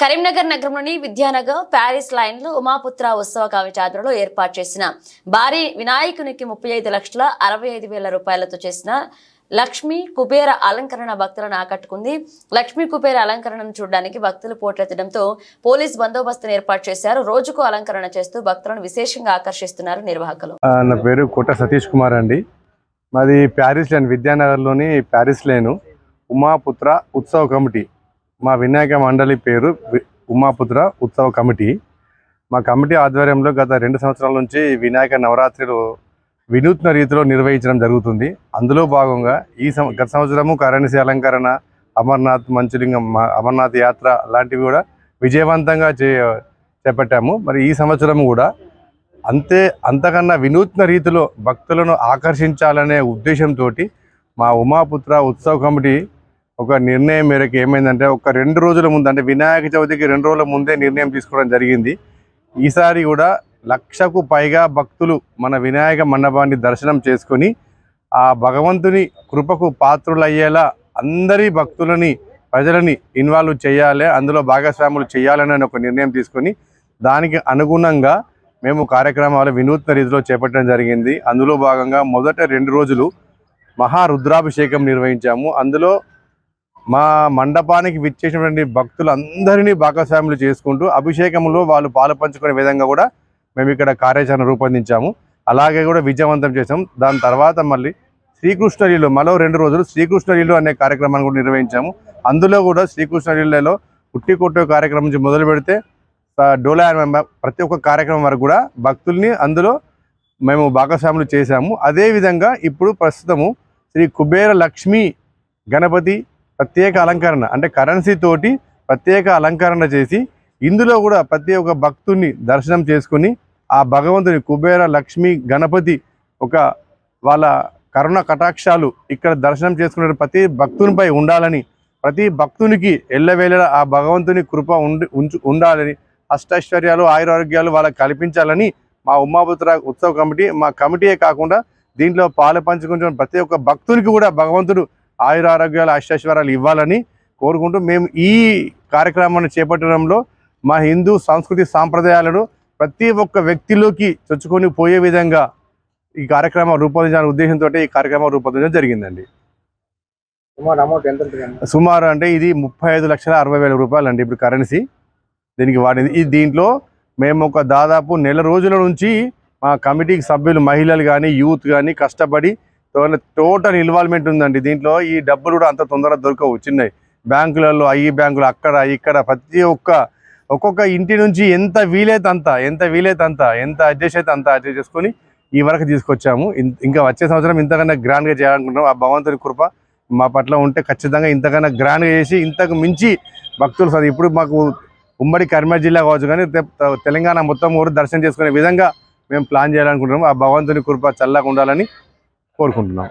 కరీంనగర్ నగరంలోని విద్యానగర్ ప్యారిస్ లైన్లో ఉమాపుత్ర ఉత్సవ కమిటీ ఆధ్వర్యంలో ఏర్పాటు చేసిన భారీ వినాయకునికి ముప్పై ఐదు లక్షల అరవై ఐదు వేల రూపాయలతో చేసిన లక్ష్మీ కుబేర అలంకరణ భక్తులను ఆకట్టుకుంది. లక్ష్మీ కుబేర అలంకరణను చూడడానికి భక్తులు పోటెత్తడంతో పోలీస్ బందోబస్తును ఏర్పాటు చేశారు. రోజుకు అలంకరణ చేస్తూ భక్తులను విశేషంగా ఆకర్షిస్తున్నారు నిర్వాహకులు. నా పేరు కోట సతీష్ కుమార్ అండి. మాది ప్యారిస్ లైన్ విద్యానగర్లోని ప్యారిస్ లేను. ఉమాపుత్ర ఉత్సవ కమిటీ. మా వినాయక మండలి పేరు వి- ఉమాపుత్ర ఉత్సవ కమిటీ. మా కమిటీ ఆధ్వర్యంలో గత రెండు సంవత్సరాల నుంచి వినాయక నవరాత్రులు వినూత్న రీతిలో నిర్వహించడం జరుగుతుంది. అందులో భాగంగా ఈ సం గత సంవత్సరము కరెన్సీ అలంకరణ అమర్నాథ్ మంచులింగం అమర్నాథ్ యాత్ర లాంటివి కూడా విజయవంతంగా చే చేపట్టాము. మరి ఈ సంవత్సరం కూడా అంతే అంతకన్నా వినూత్న రీతిలో భక్తులను ఆకర్షించాలనే ఉద్దేశంతో మా ఉమాపుత్ర ఉత్సవ కమిటీ ఒక నిర్ణయం మేరకు ఏమైందంటే ఒక రెండు రోజుల ముందు అంటే వినాయక చవితికి రెండు రోజుల ముందే నిర్ణయం తీసుకోవడం జరిగింది. ఈసారి కూడా లక్షకు పైగా భక్తులు మన వినాయక మండపాన్ని దర్శనం చేసుకొని ఆ భగవంతుని కృపకు పాత్రులయ్యేలా అందరి భక్తులని ప్రజలని ఇన్వాల్వ్ చేయాలి అందులో భాగస్వాములు చేయాలని ఒక నిర్ణయం తీసుకొని దానికి అనుగుణంగా మేము కార్యక్రమాలు వినూత్న రీతిలో చేపట్టడం జరిగింది. అందులో భాగంగా మొదట రెండు రోజులు మహా రుద్రాభిషేకం నిర్వహించాము. అందులో మా మండపానికి విచ్చేసినటువంటి భక్తులందరినీ భాగస్వాములు చేసుకుంటూ అభిషేకంలో వాళ్ళు పాలు పంచుకునే విధంగా కూడా మేము ఇక్కడ కార్యాచరణ రూపొందించాము. అలాగే కూడా విజయవంతం చేసాం దాని తర్వాత మళ్ళీ శ్రీకృష్ణలీలు మరో రెండు రోజులు శ్రీకృష్ణలీలు అనే కార్యక్రమాన్ని కూడా నిర్వహించాము. అందులో కూడా శ్రీకృష్ణలీలలో పుట్టి కొట్టే కార్యక్రమం నుంచి మొదలు పెడితే ఆ, డోలా ప్రతి ఒక్క కార్యక్రమం వరకు కూడా భక్తుల్ని అందులో మేము భాగస్వాములు చేశాము. అదేవిధంగా ఇప్పుడు ప్రస్తుతము శ్రీ కుబేర లక్ష్మీ గణపతి ప్రత్యేక అలంకరణ అంటే కరెన్సీ తోటి ప్రత్యేక అలంకరణ చేసి ఇందులో కూడా ప్రతి ఒక్క భక్తుని దర్శనం చేసుకుని ఆ భగవంతుని కుబేర లక్ష్మి గణపతి ఒక వాళ్ళ కరుణ కటాక్షాలు ఇక్కడ దర్శనం చేసుకునే ప్రతి భక్తునిపై ఉండాలని ప్రతి భక్తునికి ఎల్లవేళ ఆ భగవంతుని కృప ఉండి ఉంచు ఉండాలని అష్టైశ్వర్యాలు ఆయురారోగ్యాలు వాళ్ళకి కల్పించాలని మా ఉమాపుత్ర ఉత్సవ కమిటీ మా కమిటీయే కాకుండా దీంట్లో పాలు పంచుకుంటున్న ప్రతి ఒక్క భక్తునికి కూడా భగవంతుడు ఆయురారోగ్యాలు అష్టైశ్వర్యాలు ఇవ్వాలని కోరుకుంటూ మేము ఈ కార్యక్రమాన్ని చేపట్టడంలో మా హిందూ సంస్కృతి సాంప్రదాయాలను ప్రతి ఒక్క వ్యక్తిలోకి చొచ్చుకొని పోయే విధంగా ఈ కార్యక్రమం రూపొందించాలనే ఉద్దేశంతో ఈ కార్యక్రమం రూపొందించడం జరిగిందండి. సుమారు అమౌంట్ ఎంత ఉంటుంది సుమారు అంటే ఇది ముప్పై ఐదు లక్షల అరవై వేల రూపాయలు అండి ఇప్పుడు కరెన్సీ. దీనికి వాడింది ఈ దీంట్లో మేము ఒక దాదాపు నెల రోజుల నుంచి మా కమిటీకి సభ్యులు మహిళలు కానీ యూత్ కానీ కష్టపడి టోటల్ ఇన్వాల్వ్మెంట్ ఉందండి. దీంట్లో ఈ డబ్బులు కూడా అంత తొందరగా దొరకవు చిన్నవి. బ్యాంకులలో అయ్యి బ్యాంకులు అక్కడ ఇక్కడ ప్రతి ఒక్క ఒక్కొక్క ఇంటి నుంచి ఎంత వీలైతే అంత ఎంత వీలైతే అంత ఎంత అడ్జస్ట్ అయితే అంత అడ్జస్ట్ చేసుకొని ఈ వరకు తీసుకొచ్చాము. ఇంకా వచ్చే సంవత్సరం ఇంతకన్నా గ్రాండ్గా చేయాలనుకుంటున్నాం ఆ భగవంతుని కృప మా పట్ల ఉంటే ఖచ్చితంగా ఇంతకన్నా గ్రాండ్గా చేసి ఇంతకు మించి భక్తులు సార్ ఇప్పుడు మాకు ఉమ్మడి కరీంనగర్ జిల్లా కావచ్చు కానీ తెలంగాణ మొత్తం ఊరు దర్శనం చేసుకునే విధంగా మేము ప్లాన్ చేయాలనుకుంటున్నాము. ఆ భగవంతుని కృప చల్లగా ఉండాలని కోరుకుంటున్నాం